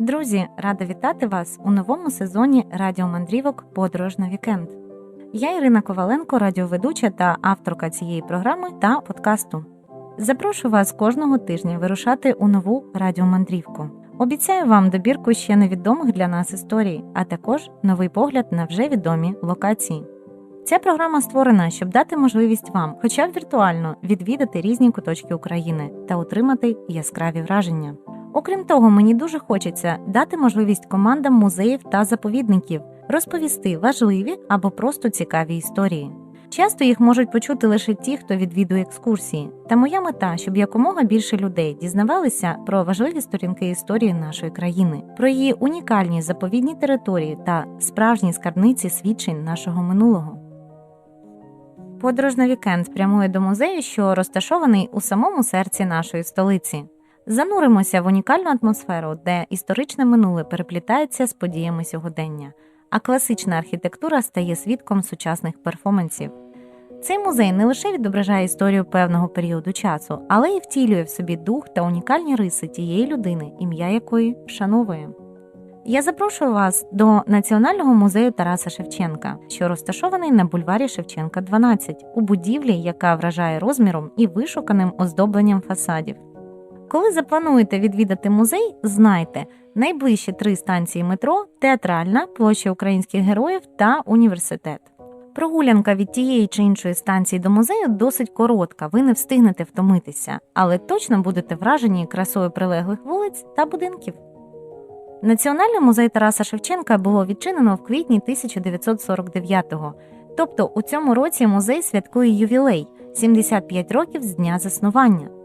Друзі, рада вітати вас у новому сезоні радіомандрівок Подорож на вікенд. Я Ірина Коваленко, радіоведуча та авторка цієї програми та подкасту. Запрошую вас кожного тижня вирушати у нову радіомандрівку. Обіцяю вам добірку ще невідомих для нас історій, а також новий погляд на вже відомі локації. Ця програма створена, щоб дати можливість вам, хоча б віртуально, відвідати різні куточки України та отримати яскраві враження. Окрім того, мені дуже хочеться дати можливість командам музеїв та заповідників розповісти важливі або просто цікаві історії. Часто їх можуть почути лише ті, хто відвідує екскурсії. Та моя мета, щоб якомога більше людей дізнавалися про важливі сторінки історії нашої країни, про її унікальні заповідні території та справжні скарбниці свідчень нашого минулого. Подорож на вікенд прямує до музею, що розташований у самому серці нашої столиці. Зануримося в унікальну атмосферу, де історичне минуле переплітається з подіями сьогодення, а класична архітектура стає свідком сучасних перформансів. Цей музей не лише відображає історію певного періоду часу, але й втілює в собі дух та унікальні риси тієї людини, ім'я якої вшановує. Я запрошую вас до Національного музею Тараса Шевченка, що розташований на бульварі Шевченка, 12, у будівлі, яка вражає розміром і вишуканим оздобленням фасадів. Коли заплануєте відвідати музей, знайте найближчі три станції метро театральна, площа українських героїв та університет. Прогулянка від тієї чи іншої станції до музею досить коротка, ви не встигнете втомитися, але точно будете вражені красою прилеглих вулиць та будинків. Національний музей Тараса Шевченка було відчинено в квітні 1949-го, тобто у цьому році музей святкує ювілей 75 років з дня заснування.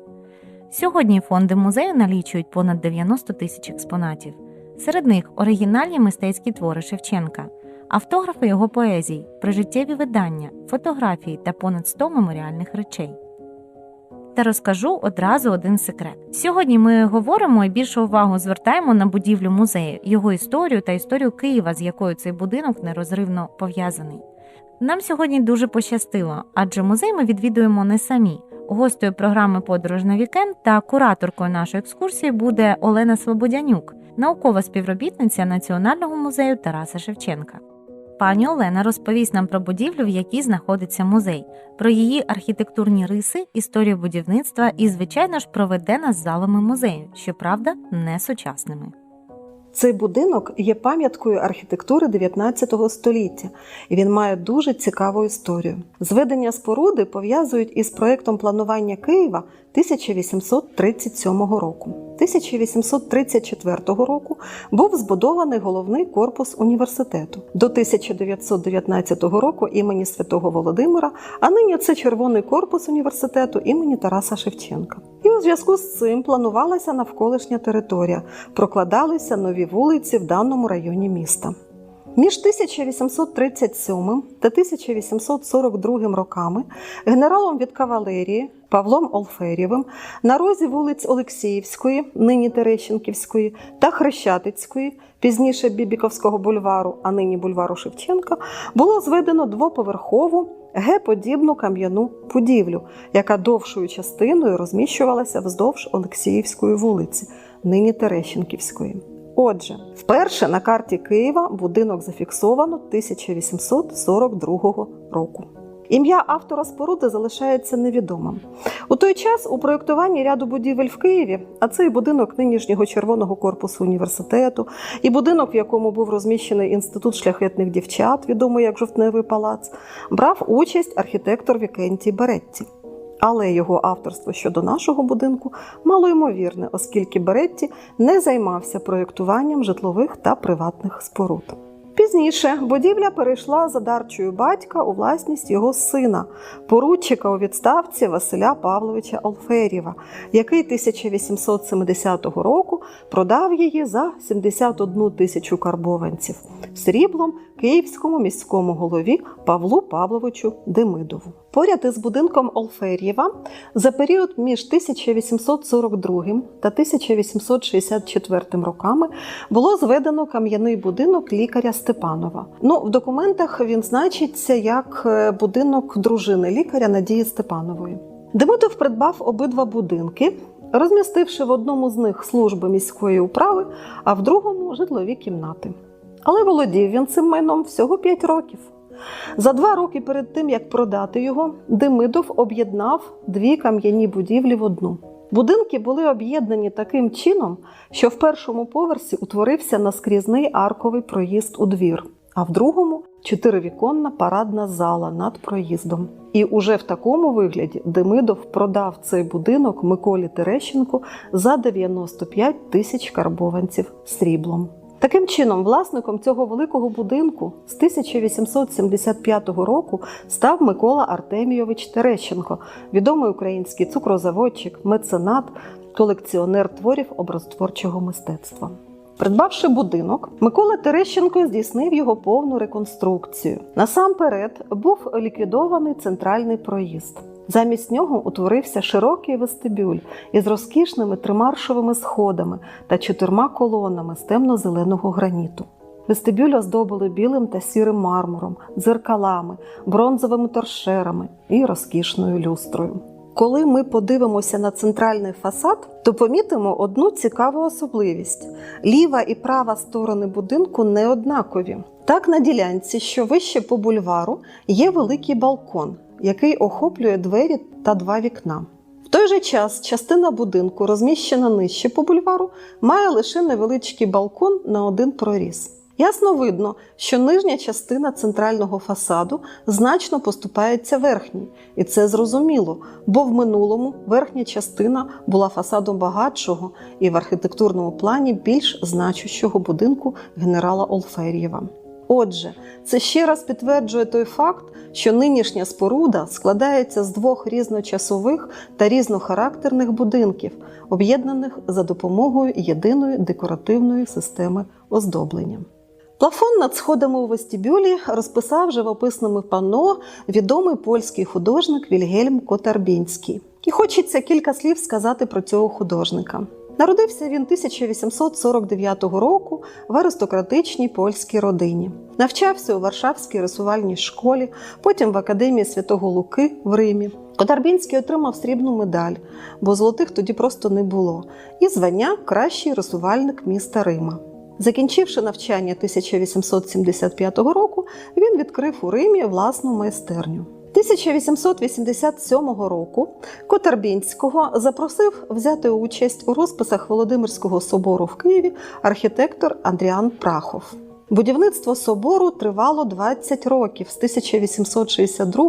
Сьогодні фонди музею налічують понад 90 тисяч експонатів. Серед них оригінальні мистецькі твори Шевченка, автографи його поезій, прижиттєві видання, фотографії та понад 100 меморіальних речей. Та розкажу одразу один секрет. Сьогодні ми говоримо і більше увагу звертаємо на будівлю музею, його історію та історію Києва, з якою цей будинок нерозривно пов'язаний. Нам сьогодні дуже пощастило, адже музей ми відвідуємо не самі. Гостею програми Подорож на вікенд та кураторкою нашої екскурсії буде Олена Слободянюк, наукова співробітниця Національного музею Тараса Шевченка. Пані Олена розповість нам про будівлю, в якій знаходиться музей, про її архітектурні риси, історію будівництва і, звичайно ж, проведе нас залами музею, щоправда, не сучасними. Цей будинок є пам'яткою архітектури 19 століття, і він має дуже цікаву історію. Зведення споруди пов'язують із проєктом планування Києва 1837 року. 1834 року був збудований головний корпус університету до 1919 року імені Святого Володимира, а нині це червоний корпус університету імені Тараса Шевченка. І у зв'язку з цим планувалася навколишня територія, прокладалися нові вулиці в даному районі міста. Між 1837 та 1842 роками генералом від кавалерії Павлом Олферєвим на розі вулиць Олексіївської, нині Терещенківської, та Хрещатицької, пізніше Бібіковського бульвару, а нині бульвару Шевченка, було зведено двоповерхову Г-подібну кам'яну будівлю, яка довшою частиною розміщувалася вздовж Олексіївської вулиці, нині Терещенківської. Отже, вперше на карті Києва будинок зафіксовано 1842 року. Ім'я автора споруди залишається невідомим. У той час у проєктуванні ряду будівель в Києві, а це і будинок нинішнього червоного корпусу університету, і будинок, в якому був розміщений інститут шляхетних дівчат, відомий як Жовтневий палац, брав участь архітектор Вікентій Беретті. Але його авторство щодо нашого будинку малоймовірне, оскільки Беретті не займався проєктуванням житлових та приватних споруд. Пізніше будівля перейшла за дарчою батька у власність його сина, поручика у відставці Василя Павловича Олферєва, який 1870 року продав її за 71 тисячу карбованців. Сріблом київському міському голові Павлу Павловичу Демидову. Поряд із будинком Олфер'єва за період між 1842 та 1864 роками було зведено кам'яний будинок лікаря Степанова. Ну, в документах він значиться як е, будинок дружини лікаря Надії Степанової. Демидов придбав обидва будинки розмістивши в одному з них служби міської управи, а в другому житлові кімнати. Але володів він цим майном всього 5 років. За два роки перед тим, як продати його, Демидов об'єднав дві кам'яні будівлі в одну. Будинки були об'єднані таким чином, що в першому поверсі утворився наскрізний арковий проїзд у двір, а в другому чотиривіконна парадна зала над проїздом. І уже в такому вигляді Демидов продав цей будинок Миколі Терещенку за 95 тисяч карбованців сріблом. Таким чином, власником цього великого будинку з 1875 року став Микола Артемійович Терещенко, відомий український цукрозаводчик, меценат, колекціонер творів образотворчого мистецтва. Придбавши будинок, Микола Терещенко здійснив його повну реконструкцію. Насамперед був ліквідований центральний проїзд. Замість нього утворився широкий вестибюль із розкішними тримаршовими сходами та чотирма колонами з темно-зеленого граніту. Вестибюль оздобили білим та сірим мармуром, дзеркалами, бронзовими торшерами і розкішною люстрою. Коли ми подивимося на центральний фасад, то помітимо одну цікаву особливість: ліва і права сторони будинку не однакові. Так, на ділянці, що вище по бульвару, є великий балкон, який охоплює двері та два вікна. В той же час частина будинку, розміщена нижче по бульвару, має лише невеличкий балкон на один проріз. Ясно видно, що нижня частина центрального фасаду значно поступається верхній, і це зрозуміло, бо в минулому верхня частина була фасадом багатшого і в архітектурному плані більш значущого будинку генерала Олфер'єва. Отже, це ще раз підтверджує той факт, що нинішня споруда складається з двох різночасових та різнохарактерних будинків, об'єднаних за допомогою єдиної декоративної системи оздоблення. Плафон над сходами у вестибюлі розписав живописними панно відомий польський художник Вільгельм Котарбінський. І хочеться кілька слів сказати про цього художника. Народився він 1849 року в аристократичній польській родині. Навчався у Варшавській рисувальній школі, потім в Академії Святого Луки в Римі. Котарбінський отримав срібну медаль, бо золотих тоді просто не було, і звання кращий рисувальник міста Рима. Закінчивши навчання 1875 року, він відкрив у Римі власну майстерню. 1887 року Котарбінського запросив взяти участь у розписах Володимирського собору в Києві архітектор Андріан Прахов. Будівництво собору тривало 20 років з 1862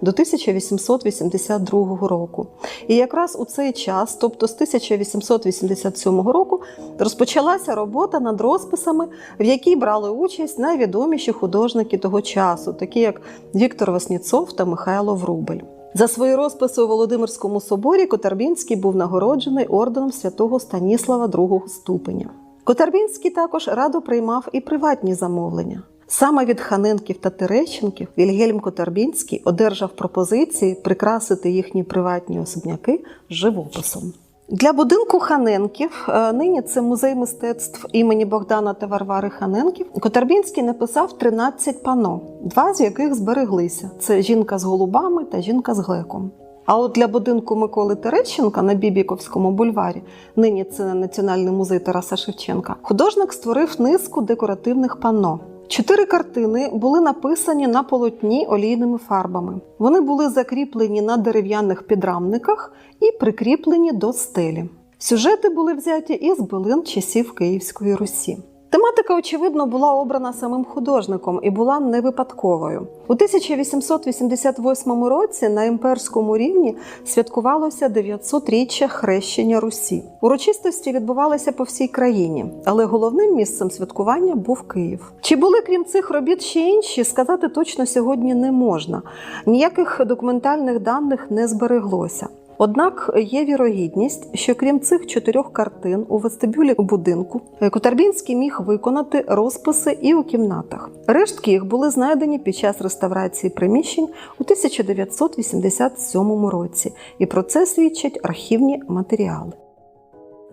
до 1882 року. І якраз у цей час, тобто з 1887 року, розпочалася робота над розписами, в якій брали участь найвідоміші художники того часу, такі як Віктор Васніцов та Михайло Врубель. За свої розписи у Володимирському соборі Котарбінський був нагороджений орденом святого Станіслава другого ступеня. Котарбінський також радо приймав і приватні замовлення. Саме від Ханенків та Терещенків Вільгельм Котарбінський одержав пропозиції прикрасити їхні приватні особняки живописом. Для будинку Ханенків, е, нині це музей мистецтв імені Богдана та Варвари Ханенків. Котарбінський написав 13 пано, два з яких збереглися: це жінка з голубами та жінка з глеком. А от для будинку Миколи Терещенка на Бібіковському бульварі, нині це Національний музей Тараса Шевченка, художник створив низку декоративних панно. Чотири картини були написані на полотні олійними фарбами. Вони були закріплені на дерев'яних підрамниках і прикріплені до стелі. Сюжети були взяті із билин часів Київської Русі. Тематика, очевидно, була обрана самим художником і була не випадковою. У 1888 році на імперському рівні святкувалося 900-річчя хрещення Русі. Урочистості відбувалися по всій країні, але головним місцем святкування був Київ. Чи були крім цих робіт ще інші, сказати точно сьогодні не можна. Ніяких документальних даних не збереглося. Однак є вірогідність, що крім цих чотирьох картин у вестибюлі будинку Котарбінський міг виконати розписи і у кімнатах. Рештки їх були знайдені під час реставрації приміщень у 1987 році, і про це свідчать архівні матеріали.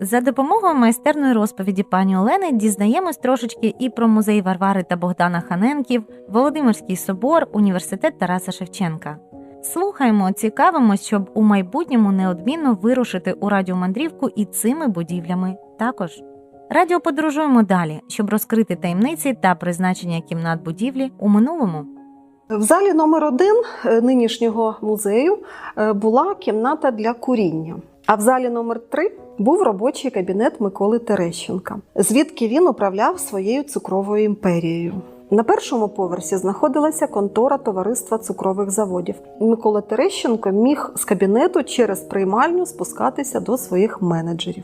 За допомогою майстерної розповіді пані Олени дізнаємось трошечки і про музей Варвари та Богдана Ханенків, Володимирський собор, університет Тараса Шевченка. Слухаємо, цікавимось, щоб у майбутньому неодмінно вирушити у радіомандрівку і цими будівлями також. Радіоподорожуємо далі, щоб розкрити таємниці та призначення кімнат будівлі у минулому. В залі номер один е, нинішнього музею е, була кімната для куріння. А в залі номер 3 був робочий кабінет Миколи Терещенка, звідки він управляв своєю цукровою імперією. На першому поверсі знаходилася контора товариства цукрових заводів. Микола Терещенко міг з кабінету через приймальню спускатися до своїх менеджерів.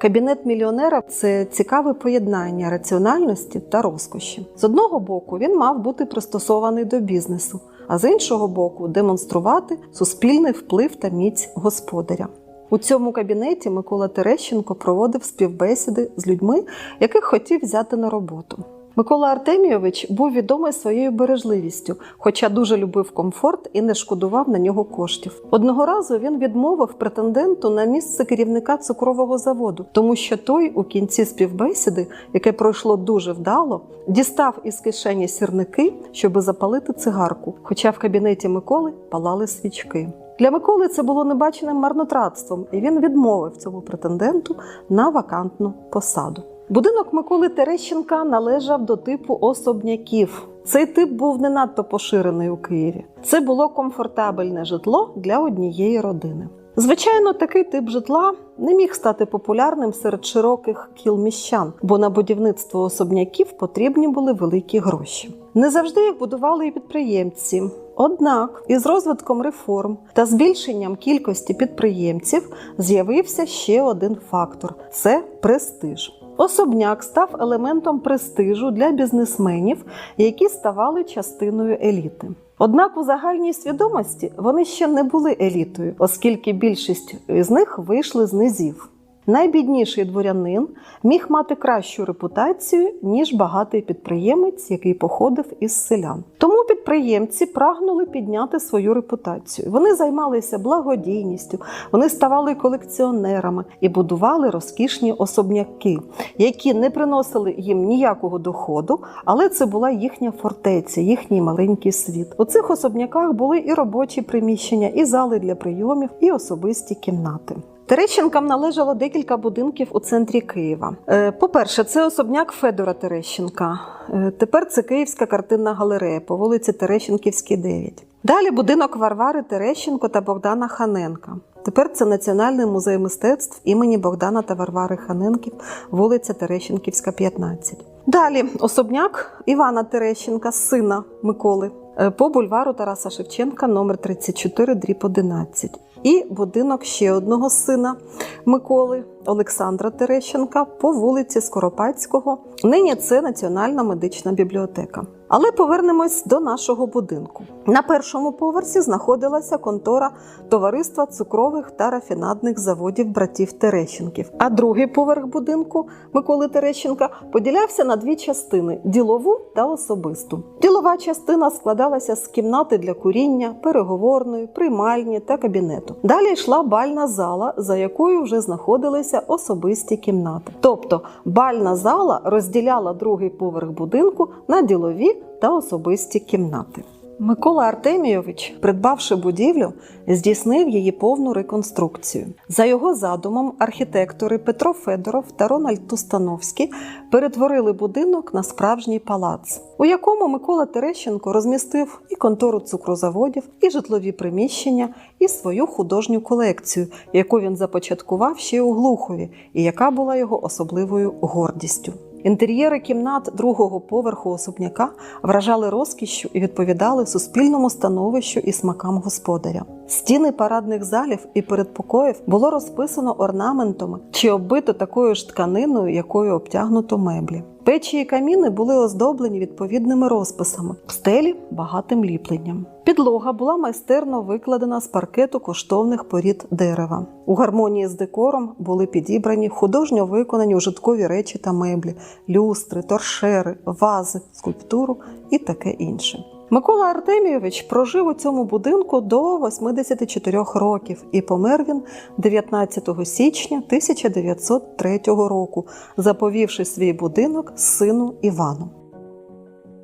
Кабінет мільйонера це цікаве поєднання раціональності та розкоші. З одного боку, він мав бути пристосований до бізнесу, а з іншого боку, демонструвати суспільний вплив та міць господаря. У цьому кабінеті Микола Терещенко проводив співбесіди з людьми, яких хотів взяти на роботу. Микола Артемійович був відомий своєю бережливістю, хоча дуже любив комфорт і не шкодував на нього коштів. Одного разу він відмовив претенденту на місце керівника цукрового заводу, тому що той у кінці співбесіди, яке пройшло дуже вдало, дістав із кишені сірники, щоби запалити цигарку. Хоча в кабінеті Миколи палали свічки. Для Миколи це було небаченим марнотратством, і він відмовив цьому претенденту на вакантну посаду. Будинок Миколи Терещенка належав до типу особняків. Цей тип був не надто поширений у Києві. Це було комфортабельне житло для однієї родини. Звичайно, такий тип житла не міг стати популярним серед широких кіл міщан, бо на будівництво особняків потрібні були великі гроші. Не завжди їх будували і підприємці. Однак, із розвитком реформ та збільшенням кількості підприємців з'явився ще один фактор це престиж. Особняк став елементом престижу для бізнесменів, які ставали частиною еліти. Однак у загальній свідомості вони ще не були елітою, оскільки більшість з них вийшли з низів. Найбідніший дворянин міг мати кращу репутацію, ніж багатий підприємець, який походив із селян. Тому підприємці прагнули підняти свою репутацію. Вони займалися благодійністю, вони ставали колекціонерами і будували розкішні особняки, які не приносили їм ніякого доходу, але це була їхня фортеця, їхній маленький світ. У цих особняках були і робочі приміщення, і зали для прийомів, і особисті кімнати. Терещенкам належало декілька будинків у центрі Києва. Е, По-перше, це особняк Федора Терещенка. Е, Тепер це Київська картинна галерея по вулиці Терещенківській, 9. Далі будинок Варвари Терещенко та Богдана Ханенка. Тепер це Національний музей мистецтв імені Богдана та Варвари Ханенків, вулиця Терещенківська, 15. Далі особняк Івана Терещенка, сина Миколи, е, по бульвару Тараса Шевченка, номер 34, дріб 11. І будинок ще одного сина Миколи Олександра Терещенка по вулиці Скоропадського. Нині це Національна медична бібліотека. Але повернемось до нашого будинку. На першому поверсі знаходилася контора Товариства цукрових та рафінадних заводів братів Терещенків. А другий поверх будинку Миколи Терещенка поділявся на дві частини ділову та особисту. Ділова частина складалася з кімнати для куріння, переговорної, приймальні та кабінету. Далі йшла бальна зала, за якою вже знаходилися особисті кімнати. Тобто бальна зала розділяла другий поверх будинку на ділові та особисті кімнати. Микола Артемійович, придбавши будівлю, здійснив її повну реконструкцію. За його задумом, архітектори Петро Федоров та Рональд Тустановський перетворили будинок на справжній палац, у якому Микола Терещенко розмістив і контору цукрозаводів, і житлові приміщення, і свою художню колекцію, яку він започаткував ще у Глухові, і яка була його особливою гордістю. Інтер'єри кімнат другого поверху особняка вражали розкішшю і відповідали суспільному становищу і смакам господаря. Стіни парадних залів і передпокоїв було розписано орнаментами чи оббито такою ж тканиною, якою обтягнуто меблі. Печі і каміни були оздоблені відповідними розписами, стелі багатим ліпленням. Підлога була майстерно викладена з паркету коштовних порід дерева. У гармонії з декором були підібрані художньо виконані ужиткові речі та меблі, люстри, торшери, вази, скульптуру і таке інше. Микола Артемійович прожив у цьому будинку до 84 років і помер він 19 січня 1903 року, заповівши свій будинок сину Івану.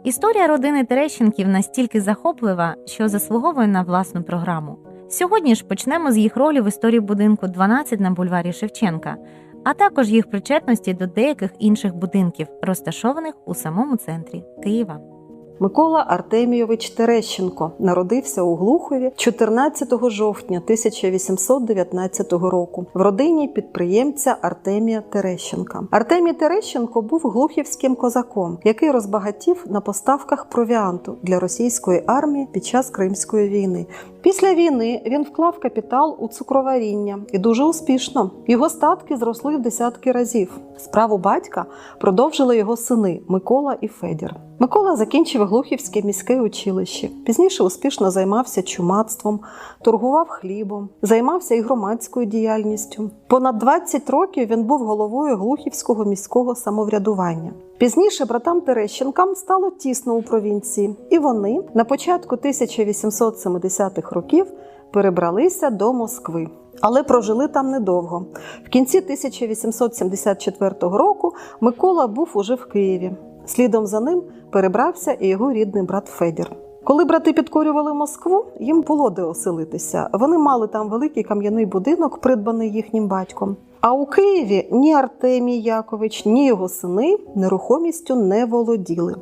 Історія родини Терещенків настільки захоплива, що заслуговує на власну програму. Сьогодні ж почнемо з їх ролі в історії будинку 12 на бульварі Шевченка, а також їх причетності до деяких інших будинків, розташованих у самому центрі Києва. Микола Артемійович Терещенко народився у Глухові 14 жовтня 1819 року в родині підприємця Артемія Терещенка. Артемій Терещенко був глухівським козаком, який розбагатів на поставках провіанту для російської армії під час Кримської війни. Після війни він вклав капітал у цукроваріння і дуже успішно. Його статки зросли в десятки разів. Справу батька продовжили його сини Микола і Федір. Микола закінчив Глухівське міське училище. Пізніше успішно займався чумацтвом, торгував хлібом, займався і громадською діяльністю. Понад 20 років він був головою Глухівського міського самоврядування. Пізніше братам Терещенкам стало тісно у провінції, і вони на початку 1870-х років перебралися до Москви. Але прожили там недовго. В кінці 1874 року Микола був уже в Києві. Слідом за ним перебрався і його рідний брат Федір. Коли брати підкорювали Москву, їм було де оселитися. Вони мали там великий кам'яний будинок, придбаний їхнім батьком. А у Києві ні Артемій Якович, ні його сини нерухомістю не володіли.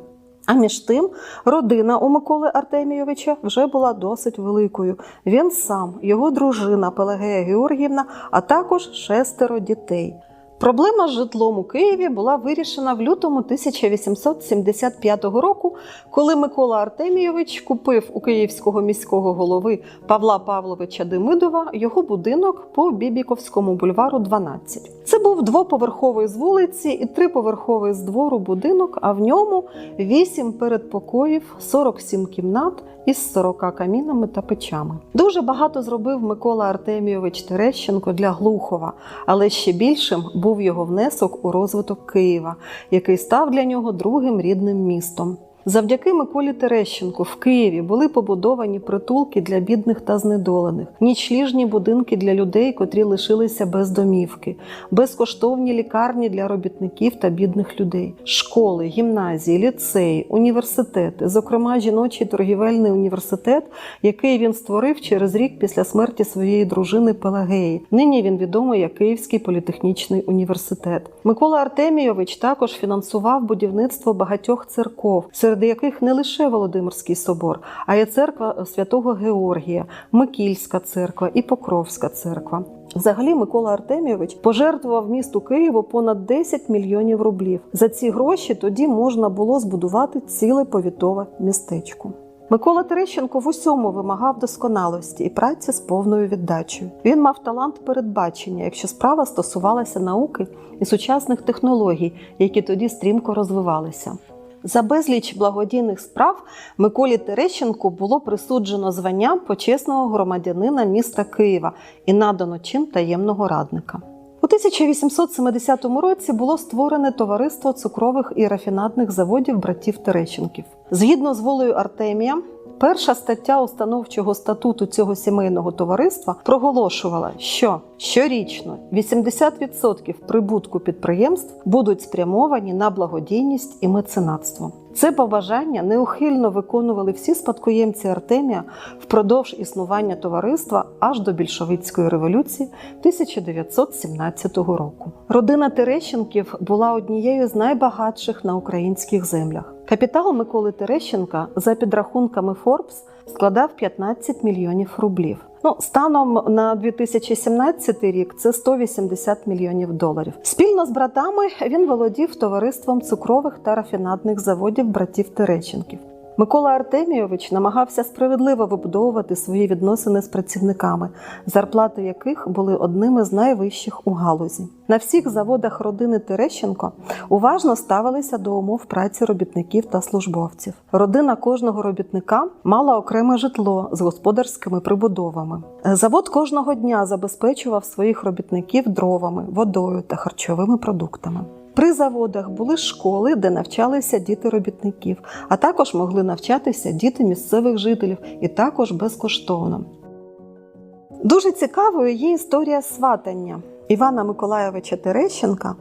А між тим, родина у Миколи Артемійовича вже була досить великою. Він сам, його дружина Пелагея Георгіївна, а також шестеро дітей. Проблема з житлом у Києві була вирішена в лютому 1875 року, коли Микола Артемійович купив у київського міського голови Павла Павловича Демидова його будинок по Бібіковському бульвару 12. Це був двоповерховий з вулиці і триповерховий з двору будинок, а в ньому вісім передпокоїв, 47 кімнат із 40 камінами та печами. Дуже багато зробив Микола Артемійович Терещенко для Глухова, але ще більшим був його внесок у розвиток Києва, який став для нього другим рідним містом. Завдяки Миколі Терещенку в Києві були побудовані притулки для бідних та знедолених, нічліжні будинки для людей, котрі лишилися без домівки, безкоштовні лікарні для робітників та бідних людей, школи, гімназії, ліцеї, університети, зокрема жіночий торгівельний університет, який він створив через рік після смерті своєї дружини Пелагеї. Нині він відомий як Київський політехнічний університет. Микола Артемійович також фінансував будівництво багатьох церков серед яких не лише Володимирський собор, а й церква святого Георгія, Микільська церква і Покровська церква. Взагалі, Микола Артемійович пожертвував місту Києву понад 10 мільйонів рублів. За ці гроші тоді можна було збудувати ціле повітове містечко. Микола Терещенко в усьому вимагав досконалості і праці з повною віддачею. Він мав талант передбачення, якщо справа стосувалася науки і сучасних технологій, які тоді стрімко розвивалися. За безліч благодійних справ Миколі Терещенку було присуджено звання почесного громадянина міста Києва і надано чин таємного радника. У 1870 році було створене товариство цукрових і рафінадних заводів братів Терещенків. Згідно з волею Артемія, перша стаття установчого статуту цього сімейного товариства проголошувала, що щорічно 80% прибутку підприємств будуть спрямовані на благодійність і меценатство. Це побажання неухильно виконували всі спадкоємці Артемія впродовж існування товариства аж до більшовицької революції 1917 року. Родина Терещенків була однією з найбагатших на українських землях. Капітал Миколи Терещенка за підрахунками Forbes складав 15 мільйонів рублів. Ну, станом на 2017 рік це 180 мільйонів доларів. Спільно з братами він володів товариством цукрових та рафінадних заводів братів Терещенків. Микола Артемійович намагався справедливо вибудовувати свої відносини з працівниками, зарплати яких були одними з найвищих у галузі. На всіх заводах родини Терещенко уважно ставилися до умов праці робітників та службовців. Родина кожного робітника мала окреме житло з господарськими прибудовами. Завод кожного дня забезпечував своїх робітників дровами, водою та харчовими продуктами. При заводах були школи, де навчалися діти робітників, а також могли навчатися діти місцевих жителів і також безкоштовно. Дуже цікавою є історія сватання. Івана Миколаєвича Терещенка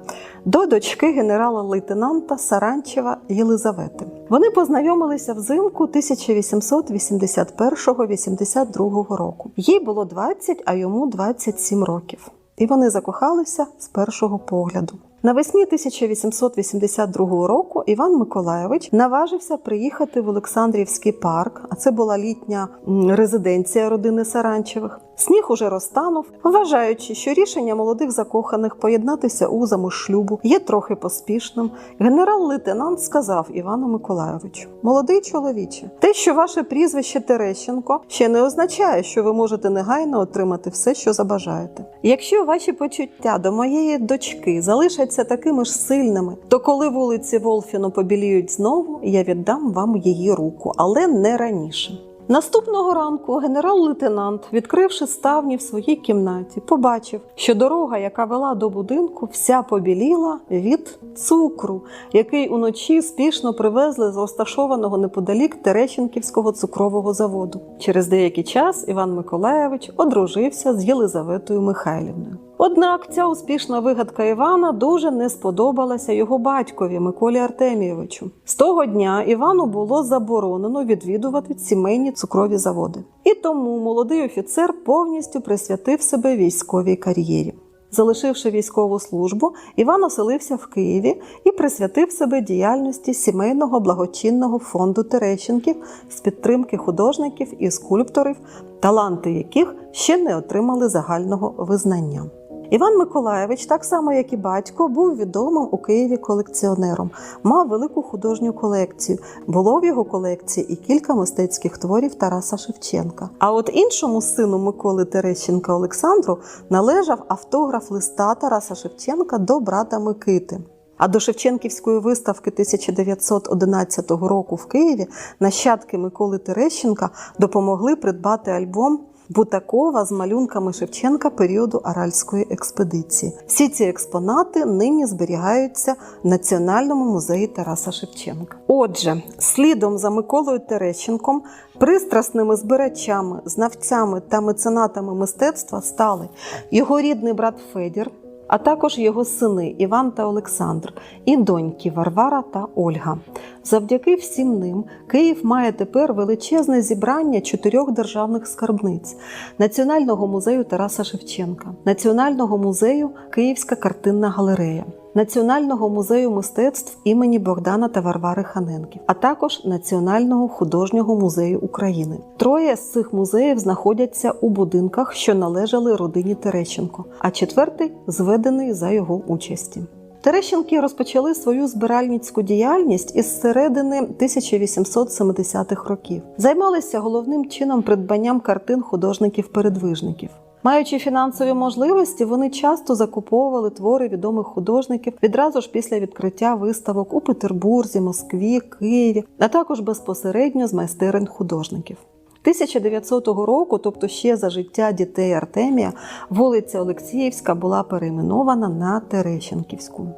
до дочки генерала-лейтенанта Саранчева Єлизавети. Вони познайомилися взимку 1881-82 року. Їй було 20, а йому 27 років. І вони закохалися з першого погляду. Навесні 1882 року Іван Миколаєвич наважився приїхати в Олександрівський парк, а це була літня резиденція родини Саранчевих. Сніг уже розтанув, вважаючи, що рішення молодих закоханих поєднатися узами шлюбу є трохи поспішним. Генерал-лейтенант сказав Івану Миколаєвичу: Молодий чоловіче, те, що ваше прізвище Терещенко, ще не означає, що ви можете негайно отримати все, що забажаєте. Якщо ваші почуття до моєї дочки залишаться такими ж сильними, то коли вулиці Волфіно побіліють знову, я віддам вам її руку, але не раніше. Наступного ранку генерал-лейтенант, відкривши ставні в своїй кімнаті, побачив, що дорога, яка вела до будинку, вся побіліла від цукру, який уночі спішно привезли з розташованого неподалік Терещенківського цукрового заводу. Через деякий час Іван Миколаєвич одружився з Єлизаветою Михайлівною. Однак ця успішна вигадка Івана дуже не сподобалася його батькові Миколі Артемійовичу. З того дня Івану було заборонено відвідувати сімейні цукрові заводи. І тому молодий офіцер повністю присвятив себе військовій кар'єрі. Залишивши військову службу, Іван оселився в Києві і присвятив себе діяльності сімейного благочинного фонду Терещенків з підтримки художників і скульпторів, таланти яких ще не отримали загального визнання. Іван Миколаєвич, так само як і батько, був відомим у Києві колекціонером, мав велику художню колекцію. Було в його колекції і кілька мистецьких творів Тараса Шевченка. А от іншому сину Миколи Терещенка Олександру належав автограф листа Тараса Шевченка до брата Микити. А до Шевченківської виставки 1911 року в Києві нащадки Миколи Терещенка допомогли придбати альбом Бутакова з малюнками Шевченка періоду Аральської експедиції. Всі ці експонати нині зберігаються в Національному музеї Тараса Шевченка. Отже, слідом за Миколою Терещенком, пристрасними збирачами, знавцями та меценатами мистецтва стали його рідний брат Федір, а також його сини Іван та Олександр, і доньки Варвара та Ольга. Завдяки всім ним Київ має тепер величезне зібрання чотирьох державних скарбниць: Національного музею Тараса Шевченка, Національного музею Київська картинна галерея. Національного музею мистецтв імені Богдана та Варвари Ханенків, а також Національного художнього музею України. Троє з цих музеїв знаходяться у будинках, що належали родині Терещенко, а четвертий зведений за його участі. Терещенки розпочали свою збиральницьку діяльність із середини 1870-х років. Займалися головним чином придбанням картин художників-передвижників. Маючи фінансові можливості, вони часто закуповували твори відомих художників відразу ж після відкриття виставок у Петербурзі, Москві, Києві, а також безпосередньо з майстерень художників. 1900 року, тобто ще за життя дітей Артемія, вулиця Олексіївська була перейменована на Терещенківську.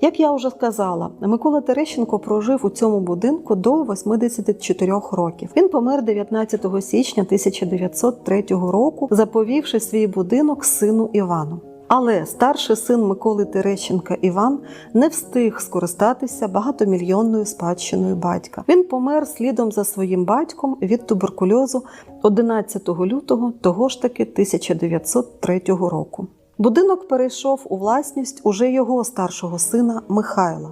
Як я вже сказала, Микола Терещенко прожив у цьому будинку до 84 років. Він помер 19 січня 1903 року, заповівши свій будинок сину Івану. Але старший син Миколи Терещенка Іван не встиг скористатися багатомільйонною спадщиною батька. Він помер слідом за своїм батьком від туберкульозу 11 лютого того ж таки 1903 року. Будинок перейшов у власність уже його старшого сина Михайла.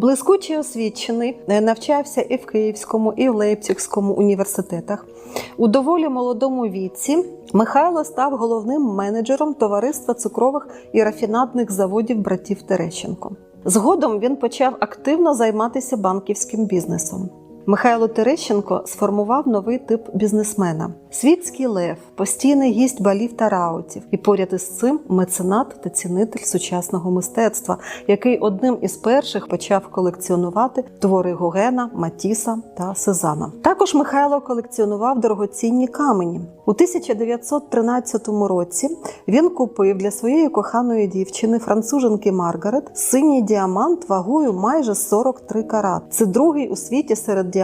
Блискучий освічений навчався і в Київському, і в Лейпцигському університетах. У доволі молодому віці Михайло став головним менеджером товариства цукрових і рафінадних заводів братів Терещенко. Згодом він почав активно займатися банківським бізнесом. Михайло Терещенко сформував новий тип бізнесмена: світський лев, постійний гість балів та раутів, і поряд із цим меценат та цінитель сучасного мистецтва, який одним із перших почав колекціонувати твори Гогена, Матіса та Сезана. Також Михайло колекціонував дорогоцінні камені. У 1913 році він купив для своєї коханої дівчини француженки Маргарет синій діамант вагою майже 43 карат. Це другий у світі серед діамантів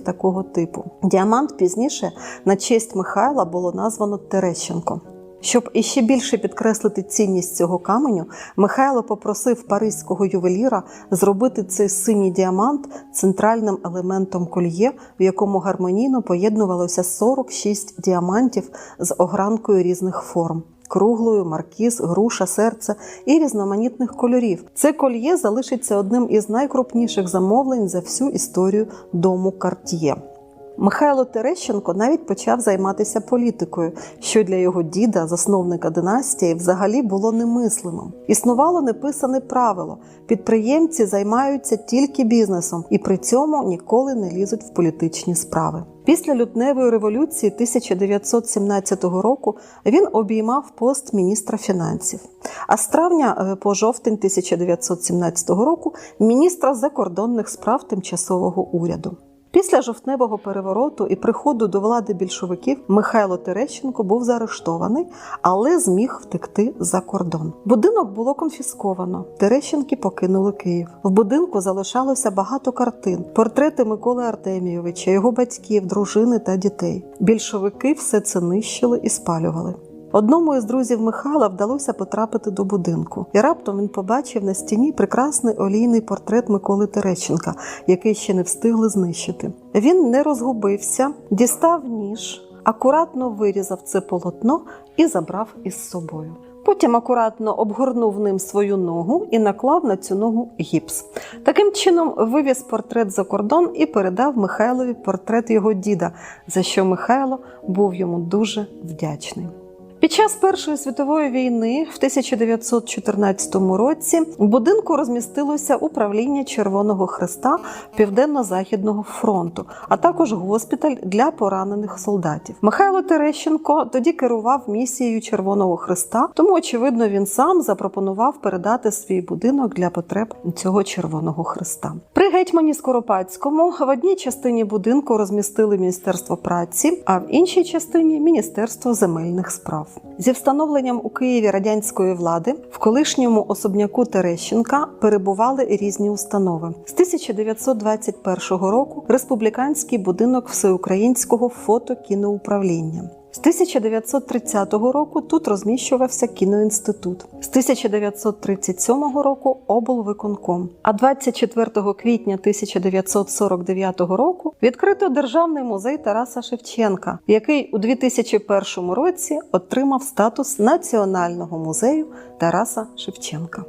такого типу. Діамант пізніше на честь Михайла було названо Терещенко. Щоб іще більше підкреслити цінність цього каменю, Михайло попросив паризького ювеліра зробити цей синій діамант центральним елементом кольє, в якому гармонійно поєднувалося 46 діамантів з огранкою різних форм. Круглою, маркіз, груша, серце і різноманітних кольорів. Це кольє залишиться одним із найкрупніших замовлень за всю історію дому Карт'є. Михайло Терещенко навіть почав займатися політикою, що для його діда, засновника династії, взагалі було немислимим. Існувало неписане правило: підприємці займаються тільки бізнесом і при цьому ніколи не лізуть в політичні справи. Після лютневої революції 1917 року він обіймав пост міністра фінансів. А з травня е, по жовтень 1917 року міністра закордонних справ тимчасового уряду. Після жовтневого перевороту і приходу до влади більшовиків Михайло Терещенко був заарештований, але зміг втекти за кордон. Будинок було конфісковано. Терещенки покинули Київ. В будинку залишалося багато картин, портрети Миколи Артемійовича, його батьків, дружини та дітей. Більшовики все це нищили і спалювали. Одному із друзів Михайла вдалося потрапити до будинку, і раптом він побачив на стіні прекрасний олійний портрет Миколи Терещенка, який ще не встигли знищити. Він не розгубився, дістав ніж, акуратно вирізав це полотно і забрав із собою. Потім акуратно обгорнув ним свою ногу і наклав на цю ногу гіпс. Таким чином вивіз портрет за кордон і передав Михайлові портрет його діда, за що Михайло був йому дуже вдячний. Під час Першої світової війни в 1914 році в будинку розмістилося управління Червоного Христа Південно-Західного фронту, а також госпіталь для поранених солдатів. Михайло Терещенко тоді керував місією Червоного Христа, тому очевидно він сам запропонував передати свій будинок для потреб цього Червоного Христа. При гетьмані Скоропадському в одній частині будинку розмістили міністерство праці, а в іншій частині міністерство земельних справ. Зі встановленням у Києві радянської влади в колишньому особняку Терещенка перебували різні установи. З 1921 року республіканський будинок всеукраїнського фото-кіноуправління. З 1930 року тут розміщувався кіноінститут. З 1937 року облвиконком. А 24 квітня 1949 року відкрито Державний музей Тараса Шевченка, який у 2001 році отримав статус Національного музею Тараса Шевченка.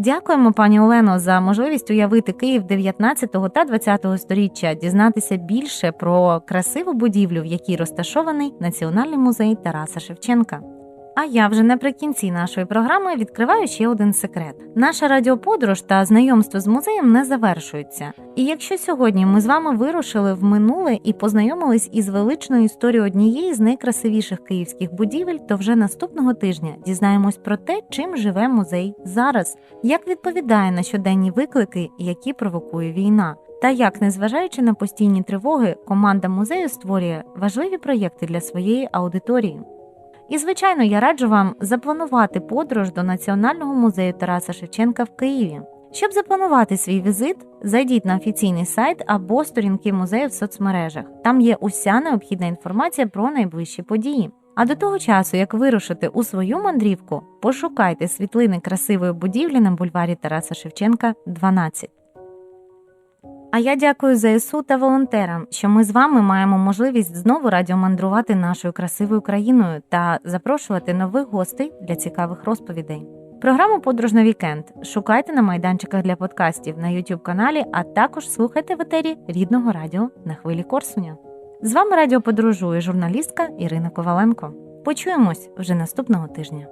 Дякуємо, пані Олено, за можливість уявити Київ 19 та 20 століття, дізнатися більше про красиву будівлю, в якій розташований Національний музей Тараса Шевченка. А я вже наприкінці нашої програми відкриваю ще один секрет: наша радіоподорож та знайомство з музеєм не завершується. І якщо сьогодні ми з вами вирушили в минуле і познайомились із величною історією однієї з найкрасивіших київських будівель, то вже наступного тижня дізнаємось про те, чим живе музей зараз, як відповідає на щоденні виклики, які провокує війна. Та як, незважаючи на постійні тривоги, команда музею створює важливі проєкти для своєї аудиторії. І, звичайно, я раджу вам запланувати подорож до Національного музею Тараса Шевченка в Києві. Щоб запланувати свій візит, зайдіть на офіційний сайт або сторінки музею в соцмережах. Там є уся необхідна інформація про найближчі події. А до того часу, як вирушити у свою мандрівку, пошукайте світлини красивої будівлі на бульварі Тараса Шевченка, 12. А я дякую ЗСУ та волонтерам, що ми з вами маємо можливість знову радіомандрувати нашою красивою країною та запрошувати нових гостей для цікавих розповідей. Програму Подорож на вікенд шукайте на майданчиках для подкастів на youtube каналі, а також слухайте в етері рідного радіо на хвилі Корсуня. З вами радіоподорожує журналістка Ірина Коваленко. Почуємось вже наступного тижня.